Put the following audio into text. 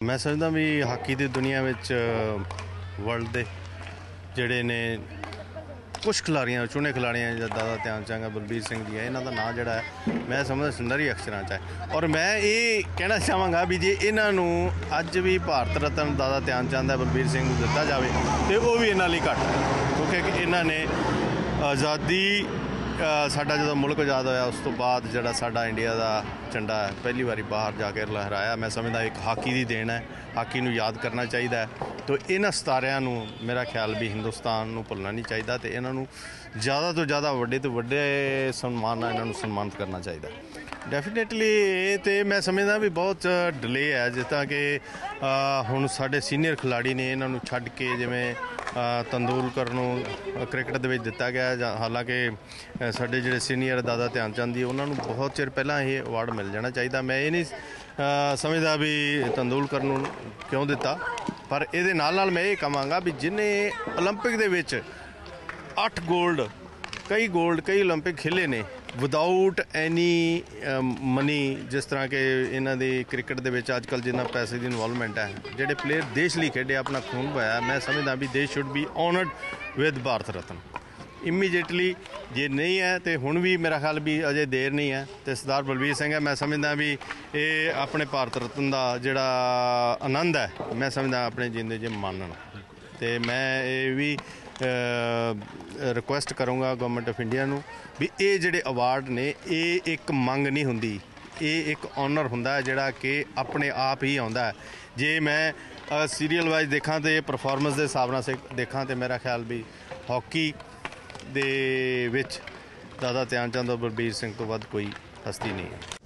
ਮੈਂ ਸਮਝਦਾ ਵੀ ਹਾਕੀ ਦੀ ਦੁਨੀਆ ਵਿੱਚ ਵਰਲਡ ਦੇ ਜਿਹੜੇ ਨੇ ਕੁਝ ਖਿਲਾੜੀਆਂ ਚੁਣੇ ਖਿਲਾੜੀਆਂ ਜਿੱਦਾਂ ਦਾਦਾ ਧਿਆਨ ਚੰਦ ਹੈ ਬਲਬੀਰ ਸਿੰਘ ਜੀ ਹੈ, ਇਹਨਾਂ ਦਾ ਨਾਂ ਜਿਹੜਾ ਹੈ, ਮੈਂ ਸਮਝਦਾ ਸੁੰਦਰੀ ਅਕਸ਼ਰਾਂ ਚ ਹੈ। ਔਰ ਮੈਂ ਇਹ ਕਹਿਣਾ ਚਾਹਾਂਗਾ ਵੀ ਜੇ ਇਹਨਾਂ ਨੂੰ ਅੱਜ ਵੀ ਭਾਰਤ ਰਤਨ ਦਾਦਾ ਧਿਆਨ ਚੰਦ ਹੈ ਬਲਬੀਰ ਸਿੰਘ ਨੂੰ ਦਿੱਤਾ ਜਾਵੇ, ਤੇ ਉਹ ਵੀ ਇਹਨਾਂ ਲਈ ਘੱਟ ਕਿਉਂਕਿ ਇਹਨਾਂ ਨੇ ਆਜ਼ਾਦੀ ਸਾਡਾ ਜਦੋਂ ਮੁਲਕ ਆਜ਼ਾਦ ਹੋਇਆ, ਉਸ ਤੋਂ ਬਾਅਦ ਜਿਹੜਾ ਸਾਡਾ ਇੰਡੀਆ ਦਾ ਝੰਡਾ ਹੈ, ਪਹਿਲੀ ਵਾਰੀ ਬਾਹਰ ਜਾ ਕੇ ਲਹਿਰਾਇਆ। ਮੈਂ ਸਮਝਦਾ ਇੱਕ ਹਾਕੀ ਦੀ ਦੇਣ ਹੈ। ਹਾਕੀ ਨੂੰ ਯਾਦ ਕਰਨਾ ਚਾਹੀਦਾ ਹੈ। ਤੋ ਇਹਨਾਂ ਸਤਾਰਿਆਂ ਨੂੰ ਮੇਰਾ ਖਿਆਲ ਵੀ ਹਿੰਦੁਸਤਾਨ ਨੂੰ ਭੁੱਲਣਾ ਨਹੀਂ ਚਾਹੀਦਾ ਤੇ ਇਹਨਾਂ ਨੂੰ ਜ਼ਿਆਦਾ ਤੋਂ ਜ਼ਿਆਦਾ ਵੱਡੇ ਤੋਂ ਵੱਡੇ ਸਨਮਾਨ ਨਾਲ ਇਹਨਾਂ ਨੂੰ ਸਨਮਾਨਿਤ ਕਰਨਾ ਚਾਹੀਦਾ। ਡੈਫੀਨਿਟਲੀ ਤੇ ਮੈਂ ਸਮਝਦਾ ਵੀ ਬਹੁਤ ਡਿਲੇ ਹੈ, ਜਿਸ ਤਰ੍ਹਾਂ ਕਿ ਹੁਣ ਸਾਡੇ ਸੀਨੀਅਰ ਖਿਲਾੜੀ ਨੇ ਇਹਨਾਂ ਨੂੰ ਛੱਡ ਕੇ ਜਿਵੇਂ ਤੰਦੂਲਕਰ ਨੂੰ ਕ੍ਰਿਕਟ ਦੇ ਵਿੱਚ ਦਿੱਤਾ ਗਿਆ ਹਾਲਾਂਕਿ ਸਾਡੇ ਜਿਹੜੇ ਸੀਨੀਅਰ ਦਾਦਾ ਧਿਆਨ ਚੰਦ ਜੀ, ਉਹਨਾਂ ਨੂੰ ਬਹੁਤ ਚਿਰ ਪਹਿਲਾਂ ਇਹ ਅਵਾਰਡ ਮਿਲ ਜਾਣਾ ਚਾਹੀਦਾ। ਮੈਂ ਇਹ ਨਹੀਂ ਸਮਝਦਾ ਵੀ ਤੰਦੂਲਕਰ ਨੂੰ ਕਿਉਂ ਦਿੱਤਾ, ਪਰ ਇਹਦੇ ਨਾਲ ਨਾਲ ਮੈਂ ਇਹ ਕਹਾਂਗਾ ਵੀ ਜਿਨੇ 올림픽 ਦੇ ਵਿੱਚ 8 골ਡ ਕਈ 골ਡ ਕਈ 올림픽 ਖੇਲੇ ਨੇ ਵਿਦਆਊਟ ਐਨੀ ਮਨੀ ਜਿਸ ਤਰ੍ਹਾਂ ਕਿ ਇਹਨਾਂ ਦੀ ਕ੍ਰਿਕਟ ਦੇ ਵਿੱਚ ਅੱਜਕੱਲ ਜਿੰਨਾ ਪੈਸੇ ਦੀ ਇਨਵੋਲਵਮੈਂਟ ਹੈ, ਜਿਹੜੇ ਪਲੇਅਰ ਦੇਸ਼ ਲਈ ਖੇਡੇ, ਆਪਣਾ ਖੂਨ ਬਹਾਇਆ ਮੈਂ ਸਮਝਦਾ ਵੀ they should be honoured with Bharat Ratna immediately ਜੇ ਨਹੀਂ ਹੈ, ਤੇ ਹੁਣ ਵੀ ਮੇਰਾ ਖਿਆਲ ਵੀ ਅਜੇ ਦੇਰ ਨਹੀਂ ਹੈ, ਤੇ ਸਰਦਾਰ ਬਲਬੀਰ ਸਿੰਘ ਹੈ, ਮੈਂ ਸਮਝਦਾ ਵੀ ਇਹ ਆਪਣੇ ਭਾਰਤ ਰਤਨ ਦਾ ਜਿਹੜਾ ਆਨੰਦ ਹੈ, ਮੈਂ ਸਮਝਦਾ ਆਪਣੇ ਜਿੰਦੇ 'ਚ ਮਾਨਣ। ਤੇ ਮੈਂ ਇਹ ਵੀ ਰਿਕੁਐਸਟ ਕਰੂੰਗਾ ਗਵਰਨਮੈਂਟ ਆਫ ਇੰਡੀਆ ਨੂੰ ਵੀ ਇਹ ਜਿਹੜੇ ਅਵਾਰਡ ਨੇ, ਇਹ ਇੱਕ ਮੰਗ ਨਹੀਂ ਹੁੰਦੀ। ਇਹ ਇੱਕ ਆਨਰ ਹੁੰਦਾ ਜਿਹੜਾ ਕਿ ਆਪਣੇ ਆਪ ਹੀ ਆਉਂਦਾ ਜੇ ਮੈਂ ਸੀਰੀਅਲ ਵਾਈਜ਼ ਦੇਖਾਂ ਤੇ ਪਰਫਾਰਮੈਂਸ ਦੇ ਹਿਸਾਬ ਨਾਲ ਸੇ ਦੇਖਾਂ ਤੇ ਮੇਰਾ ਖਿਆਲ ਵੀ ਹਾਕੀ ਦੇ ਵਿੱਚ ਦਾਦਾ ਧਿਆਨ ਚੰਦ ਔਰ ਬਲਬੀਰ ਸਿੰਘ ਤੋਂ ਵੱਧ ਕੋਈ ਹਸਤੀ ਨਹੀਂ ਹੈ।